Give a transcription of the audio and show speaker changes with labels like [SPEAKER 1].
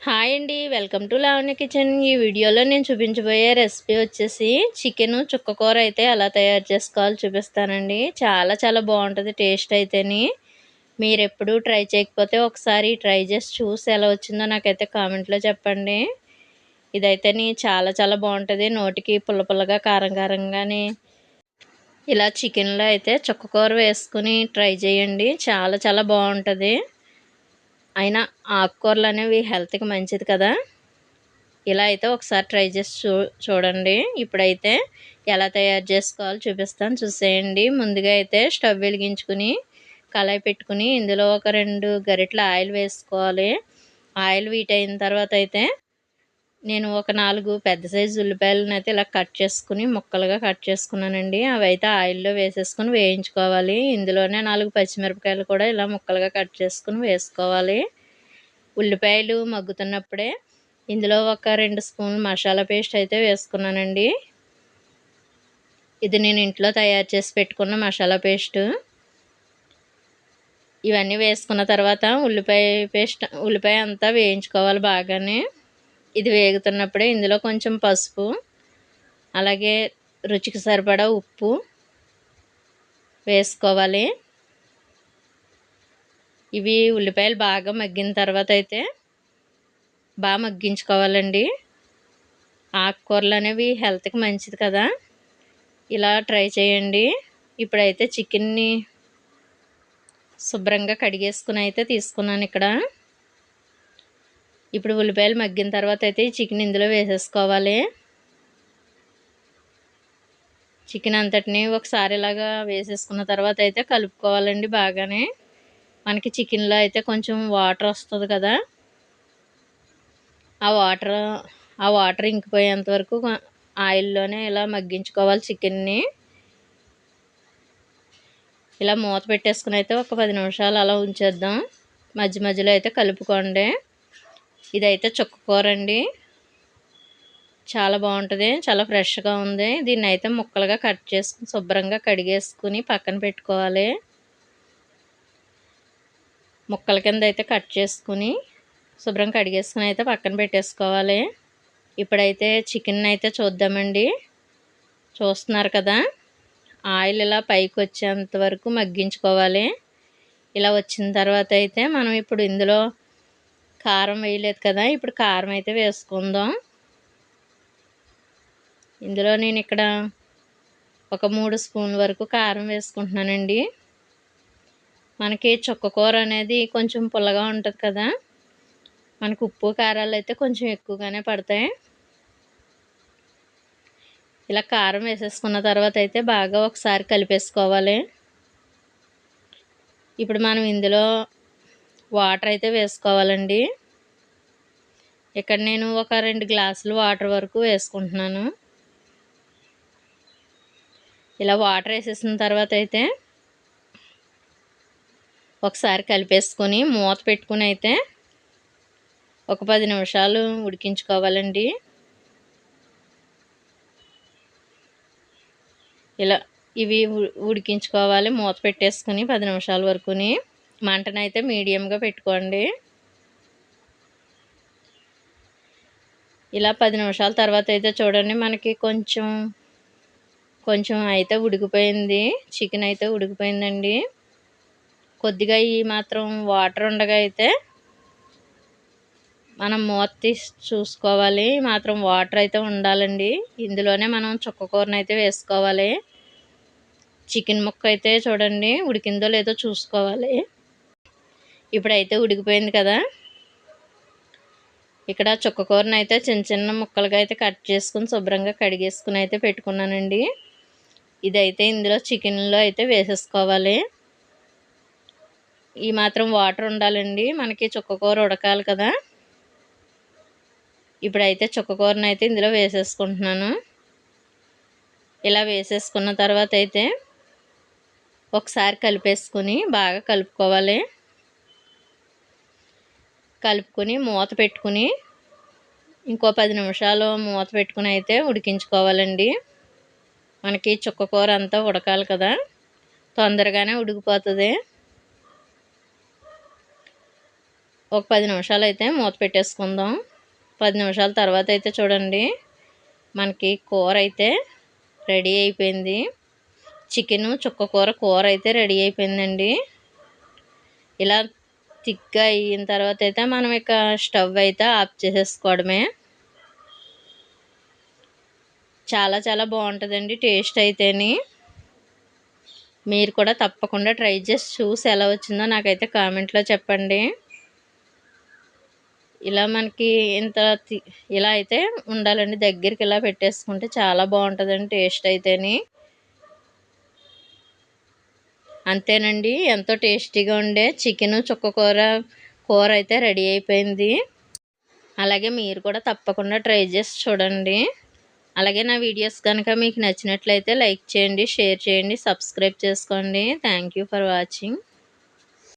[SPEAKER 1] Hi అండి welcome to Lavanya kitchen. ఈ వీడియోలో నేను చూపించబోయే రెసిపీ వచ్చేసి చికెన్ చుక్కకూర అయితే ఎలా తయారు చేసుకోవాలో చూపిస్తానండి. చాలా చాలా బాగుంటుంది టేస్ట్ అయితేని. మీరు ఎప్పుడు ట్రై చేయకపోతే ఒకసారి ట్రై చేసి చూసి ఎలా వచ్చిందో నాకైతే కామెంట్లో చెప్పండి. ఇదైతేని చాలా చాలా బాగుంటుంది నోటికి పుల్ల పుల్లగా కారం కారంగానే. ఇలా చికెన్లో అయితే చుక్కకూర వేసుకుని ట్రై చేయండి చాలా చాలా బాగుంటుంది. అయినా ఆకుకూరలు అనేవి హెల్త్కి మంచిది కదా. ఇలా అయితే ఒకసారి ట్రై చేసి చూ చూడండి. ఇప్పుడైతే ఎలా తయారు చేసుకోవాలో చూపిస్తాను. చూసేయండి. ముందుగా అయితే స్టవ్ వెలిగించుకుని కళాయి పెట్టుకుని ఇందులో ఒక రెండు గరిటెల ఆయిల్ వేసుకోవాలి. ఆయిల్ వీట్ అయిన తర్వాత అయితే నేను ఒక నాలుగు పెద్ద సైజు ఉల్లిపాయలను అయితే ఇలా కట్ చేసుకుని ముక్కలుగా కట్ చేసుకున్నానండి. అవి అయితే ఆయిల్లో వేసేసుకుని వేయించుకోవాలి. ఇందులోనే నాలుగు పచ్చిమిరపకాయలు కూడా ఇలా ముక్కలుగా కట్ చేసుకుని వేసుకోవాలి. ఉల్లిపాయలు మగ్గుతున్నప్పుడే ఇందులో ఒక రెండు స్పూన్లు మసాలా పేస్ట్ అయితే వేసుకున్నానండి. ఇది నేను ఇంట్లో తయారు చేసి పెట్టుకున్న మసాలా పేస్టు. ఇవన్నీ వేసుకున్న తర్వాత ఉల్లిపాయ పేస్ట్ ఉల్లిపాయ అంతా వేయించుకోవాలి బాగానే. ఇది వేగుతున్నప్పుడే ఇందులో కొంచెం పసుపు అలాగే రుచికి సరిపడా ఉప్పు వేసుకోవాలి. ఇవి ఉల్లిపాయలు బాగా మగ్గిన తర్వాత అయితే బాగా మగ్గించుకోవాలండి. ఆకుకూరలు అనేవి హెల్త్కి మంచిది కదా. ఇలా ట్రై చేయండి. ఇప్పుడైతే చికెన్ని శుభ్రంగా కడిగేసుకుని అయితే తీసుకున్నాను ఇక్కడ. ఇప్పుడు ఉల్లిపాయలు మగ్గిన తర్వాత అయితే ఈ చికెన్ ఇందులో వేసేసుకోవాలి. చికెన్ అంతటిని ఒకసారి ఇలాగా వేసేసుకున్న తర్వాత అయితే కలుపుకోవాలండి బాగానే. మనకి చికెన్లో అయితే కొంచెం వాటర్ వస్తుంది కదా. ఆ వాటర్ ఆ వాటర్ ఇంకిపోయేంత వరకు ఆయిల్లోనే ఇలా మగ్గించుకోవాలి చికెన్ని. ఇలా మూత పెట్టేసుకుని అయితే ఒక పది నిమిషాలు అలా ఉంచేద్దాం. మధ్య మధ్యలో అయితే కలుపుకోండి. ఇదైతే చుక్కకూరండి అండి చాలా బాగుంటుంది. చాలా ఫ్రెష్గా ఉంది. దీన్ని అయితే ముక్కలుగా కట్ చేసుకుని శుభ్రంగా కడిగేసుకుని పక్కన పెట్టుకోవాలి. ముక్కల కింద అయితే కట్ చేసుకుని శుభ్రం కడిగేసుకుని అయితే పక్కన పెట్టేసుకోవాలి. ఇప్పుడైతే చికెన్ అయితే చూద్దామండి. చూస్తున్నారు కదా? ఆయిల్ ఇలా పైకి వచ్చేంత వరకు మగ్గించుకోవాలి. ఇలా వచ్చిన తర్వాత అయితే మనం ఇప్పుడు ఇందులో కారం వేయలేదు కదా ఇప్పుడు కారం అయితే వేసుకుందాం. ఇందులో నేను ఇక్కడ ఒక మూడు స్పూన్ వరకు కారం వేసుకుంటున్నానండి. మనకి చుక్కకూర అనేది కొంచెం పుల్లగా ఉంటుంది కదా మనకు ఉప్పు కారాలు అయితే కొంచెం ఎక్కువగానే పడతాయి. ఇలా కారం వేసేసుకున్న తర్వాత అయితే బాగా ఒకసారి కలిపేసుకోవాలి. ఇప్పుడు మనం ఇందులో వాటర్ అయితే వేసుకోవాలండి. ఇక్కడ నేను ఒక రెండు గ్లాసులు వాటర్ వరకు వేసుకుంటున్నాను. ఇలా వాటర్ వేసేసిన తర్వాత అయితే ఒకసారి కలిపేసుకొని మూత పెట్టుకుని అయితే ఒక పది నిమిషాలు ఉడికించుకోవాలండి. ఇలా ఇవి ఉడికించుకోవాలి మూత పెట్టేసుకుని పది నిమిషాల వరకుని. మంటనైతే మీడియంగా పెట్టుకోండి. ఇలా పది నిమిషాల తర్వాత అయితే చూడండి మనకి కొంచెం కొంచెం అయితే ఉడికిపోయింది. చికెన్ అయితే ఉడికిపోయిందండి. కొద్దిగా ఈ మాత్రం వాటర్ ఉండగా అయితే మనం మూత తీసి చూసుకోవాలి. మాత్రం వాటర్ అయితే ఉండాలండి. ఇందులోనే మనం చుక్కకూరను అయితే వేసుకోవాలి. చికెన్ ముక్క అయితే చూడండి ఉడికిందో లేదో చూసుకోవాలి. ఇప్పుడైతే ఉడికిపోయింది కదా. ఇక్కడ చుక్కకూరను అయితే చిన్న చిన్న ముక్కలుగా అయితే కట్ చేసుకుని శుభ్రంగా కడిగేసుకుని అయితే పెట్టుకున్నానండి. ఇదైతే ఇందులో చికెన్లో అయితే వేసేసుకోవాలి. ఈ మాత్రం వాటర్ ఉండాలండి. మనకి చుక్కకూర ఉడకాలి కదా. ఇప్పుడైతే చుక్కకూరను అయితే ఇందులో వేసేసుకుంటున్నాను. ఇలా వేసేసుకున్న తర్వాత అయితే ఒకసారి కలిపేసుకుని బాగా కలుపుకోవాలి. కలుపుకొని మూత పెట్టుకుని ఇంకో పది నిమిషాలు మూత పెట్టుకుని అయితే ఉడికించుకోవాలండి. మనకి చుక్క కూర అంతా ఉడకాలి కదా. తొందరగానే ఉడికిపోతుంది. ఒక పది నిమిషాలు అయితే మూత పెట్టేసుకుందాం. పది నిమిషాల తర్వాత అయితే చూడండి మనకి కూర అయితే రెడీ అయిపోయింది. చికెను చుక్క కూర కూర అయితే రెడీ అయిపోయిందండి. ఇలా థిక్గా అయిన తర్వాత అయితే మనం ఇక స్టవ్ అయితే ఆఫ్ చేసేసుకోవడమే. చాలా చాలా బాగుంటుందండి టేస్ట్ అయితేని. మీరు కూడా తప్పకుండా ట్రై చేసి చూసి ఎలా వచ్చిందో నాకైతే కామెంట్లో చెప్పండి. ఇలా మనకి ఇంత ఇలా అయితే ఉండాలండి. దగ్గరికి ఇలా పెట్టేసుకుంటే చాలా బాగుంటుందండి టేస్ట్ అయితేని. అంతేనండి. ఎంతో టేస్టీగా ఉండే చికెను చుక్క కూర కూర అయితే రెడీ అయిపోయింది. అలాగే మీరు కూడా తప్పకుండా ట్రై చేసి చూడండి. అలాగే నా వీడియోస్ కనుక మీకు నచ్చినట్లయితే లైక్ చేయండి షేర్ చేయండి సబ్స్క్రైబ్ చేసుకోండి. Thank for watching.